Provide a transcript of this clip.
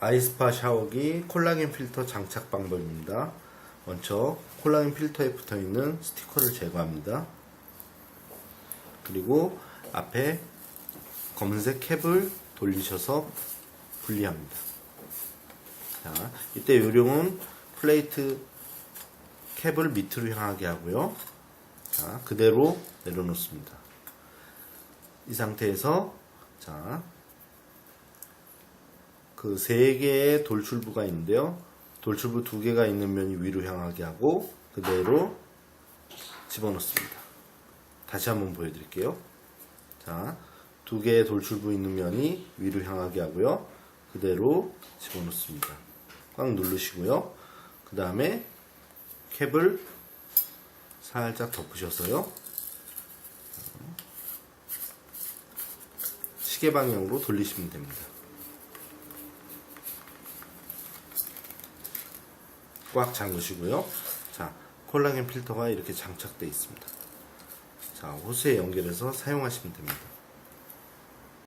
아이스파 샤워기 콜라겐 필터 장착 방법입니다. 먼저 콜라겐 필터에 붙어 있는 스티커를 제거합니다. 그리고 앞에 검은색 캡을 돌리셔서 분리합니다. 자, 이때 요령은 플레이트 캡을 밑으로 향하게 하고요. 자, 그대로 내려놓습니다. 이 상태에서 자, 그 세 개의 돌출부가 있는데요. 돌출부 두 개가 있는 면이 위로 향하게 하고 그대로 집어넣습니다. 다시 한번 보여드릴게요. 자, 두 개의 돌출부 있는 면이 위로 향하게 하고요. 그대로 집어넣습니다. 꽉 누르시고요. 그 다음에 캡을 살짝 덮으셔서요. 시계 방향으로 돌리시면 됩니다. 꽉 잠그시고요. 자, 콜라겐 필터가 이렇게 장착되어 있습니다. 자, 호스에 연결해서 사용하시면 됩니다.